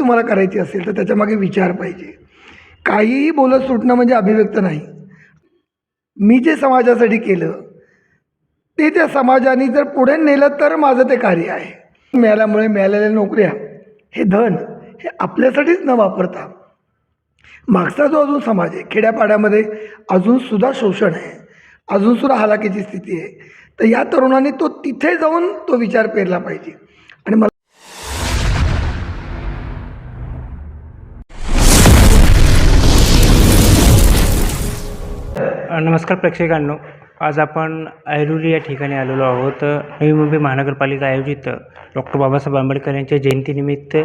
तुम्हाला करायची असेल तर त्याच्यामागे विचार पाहिजे. काहीही बोलत सुटणं म्हणजे अभिव्यक्त नाही. मी जे समाजासाठी केलं ते त्या समाजाने जर पुढे नेलं तर माझं ते कार्य आहे. मिळाल्यामुळे मिळालेल्या नोकऱ्या हे धन हे आपल्यासाठीच न वापरता मागचा जो अजून समाज आहे खेड्यापाड्यामध्ये अजूनसुद्धा शोषण आहे अजूनसुद्धा हलाखीची स्थिती आहे. तर या तरुणांनी तो तिथे जाऊन तो विचार पेरला पाहिजे. आणि मला नमस्कार प्रेक्षकांनो. आज आपण ऐरोली या ठिकाणी आलेलो आहोत. नवी मुंबई महानगरपालिका आयोजित डॉक्टर बाबासाहेब आंबेडकर यांच्या जयंतीनिमित्त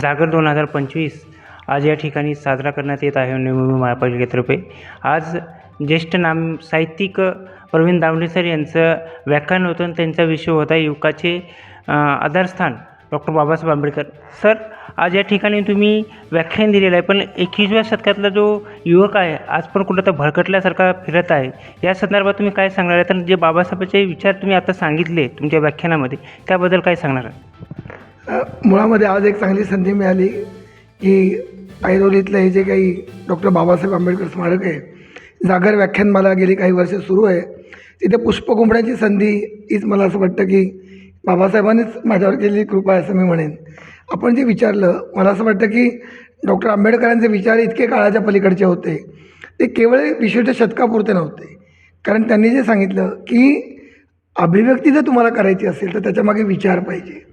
जागर दोन हजार पंचवीस आज या ठिकाणी साजरा करण्यात येत आहे नवी मुंबई महापालिकेतर्फे. आज ज्येष्ठ नाम साहित्यिक प्रवीण दावणे सर यांचं व्याख्यान होतं आणि त्यांचा विषय होता युवकाचे आधारस्थान. डॉक्टर बाबासाहेब आंबेडकर. सर आज या ठिकाणी तुम्ही व्याख्यान दिलेलं आहे पण एकवीसव्या शतकातला जो युवक आहे आज पण कुठं तर भरकटल्यासारखा फिरत आहे. या संदर्भात तुम्ही काय सांगणार आहे? तर जे बाबासाहेबांचे विचार तुम्ही आता सांगितले तुमच्या व्याख्यानामध्ये त्याबद्दल काय सांगणार आहे? मुळामध्ये आज एक चांगली संधी मिळाली की ऐरोलीतलं हे जे काही डॉक्टर बाबासाहेब आंबेडकर स्मारक आहे जागर व्याख्यानमाला गेली काही वर्ष सुरू आहे. तिथे पुष्प संधी हीच मला असं वाटतं की बाबासाहेबांनीच माझ्यावर केलेली कृपा आहे असं मी म्हणेन. आपण जे विचारलं मला असं वाटतं की डॉक्टर आंबेडकरांचे विचार इतके काळाच्या पलीकडचे होते. ते केवळ विशिष्ट शतकापुरते नव्हते. कारण त्यांनी जे सांगितलं की अभिव्यक्ती जर तुम्हाला करायची असेल तर त्याच्यामागे विचार पाहिजे.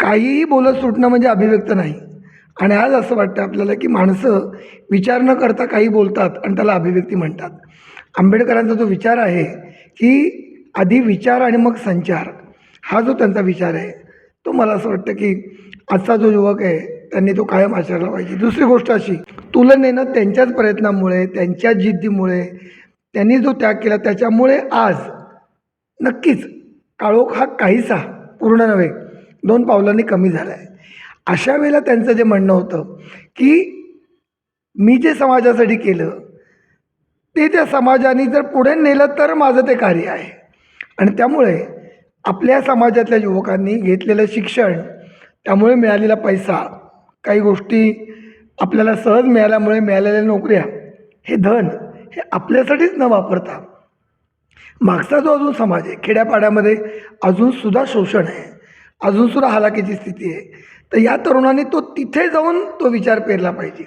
काहीही बोलत सुटणं म्हणजे अभिव्यक्त नाही. आणि आज असं वाटतं आपल्याला की माणसं विचार न करता काही बोलतात आणि त्याला अभिव्यक्ती म्हणतात. आंबेडकरांचा जो विचार आहे की आधी विचार आणि मग संचार. हा जो त्यांचा विचार आहे तो मला असं वाटतं की आजचा जो युवक आहे त्यांनी तो कायम आचरला पाहिजे. दुसरी गोष्ट अशी तुलनेनं त्यांच्याच प्रयत्नामुळे त्यांच्या जिद्दीमुळे त्यांनी जो त्याग केला त्याच्यामुळे आज नक्कीच काळोख हा काहीसा पूर्ण नव्हे दोन पावलांनी कमी झाला आहे अशा वेळेला त्यांचं जे म्हणणं होतं की मी जे समाजासाठी केलं ते त्या समाजाने जर पुढे नेलं तर माझं ते कार्य आहे. आणि त्यामुळे आपल्या समाजातल्या युवकांनी घेतलेलं शिक्षण त्यामुळे मिळालेला पैसा काही गोष्टी आपल्याला सहज मिळाल्यामुळे मिळालेल्या नोकऱ्या हे धन हे आपल्यासाठीच न वापरता मागचा जो अजून समाज आहे खेड्यापाड्यामध्ये अजूनसुद्धा शोषण आहे अजूनसुद्धा हलाखीची स्थिती आहे तर या तरुणांनी तो तिथे जाऊन तो विचार पेरला पाहिजे.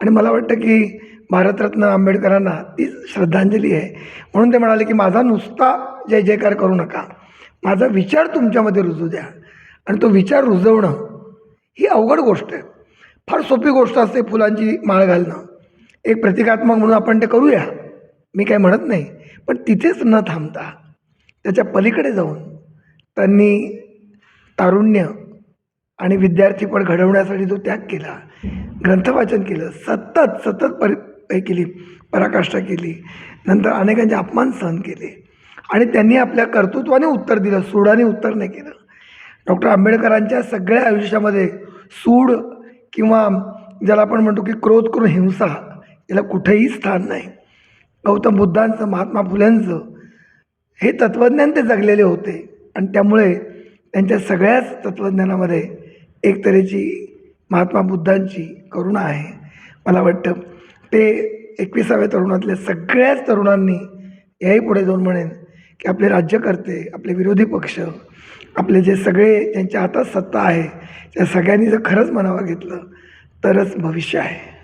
आणि मला वाटतं की भारतरत्न आंबेडकरांना ती श्रद्धांजली आहे. म्हणून ते म्हणाले की माझा नुसता जय जयकार करू नका. माझा विचार तुमच्यामध्ये रुजू द्या. आणि तो विचार रुजवणं ही अवघड गोष्ट आहे. फार सोपी गोष्ट असते फुलांची माळ घालणं. एक प्रतिकात्मक म्हणून आपण ते करूया. मी काही म्हणत नाही. पण तिथेच न थांबता त्याच्या पलीकडे जाऊन त्यांनी तारुण्य आणि विद्यार्थीपण घडवण्यासाठी जो त्याग केला. ग्रंथवाचन केलं. सतत सतत परि हे केली. पराकाष्ठा केली. नंतर अनेकांचे अपमान सहन केले. आणि त्यांनी आपल्या कर्तृत्वाने उत्तर दिलं सूडाने उत्तर नाही केलं. डॉक्टर आंबेडकरांच्या सगळ्या आयुष्यामध्ये सूड किंवा ज्याला आपण म्हणतो की क्रोध करून हिंसा याला कुठेही स्थान नाही. गौतम बुद्धांचं महात्मा फुल्यांचं हे तत्त्वज्ञान ते जगलेले होते. आणि त्यामुळे त्यांच्या सगळ्याच तत्त्वज्ञानामध्ये एक तऱ्हेची महात्मा बुद्धांची करुणा आहे. मला वाटतं ते एकविसाव्या तरुणातल्या सगळ्याच तरुणांनी याही पुढे जाऊन म्हणेन की आपले राज्यकर्ते आपले विरोधी पक्ष आपले जे सगळे ज्यांच्या हातात सत्ता आहे त्या सगळ्यांनी जर खरंच मनावर घेतलं तरच भविष्य आहे.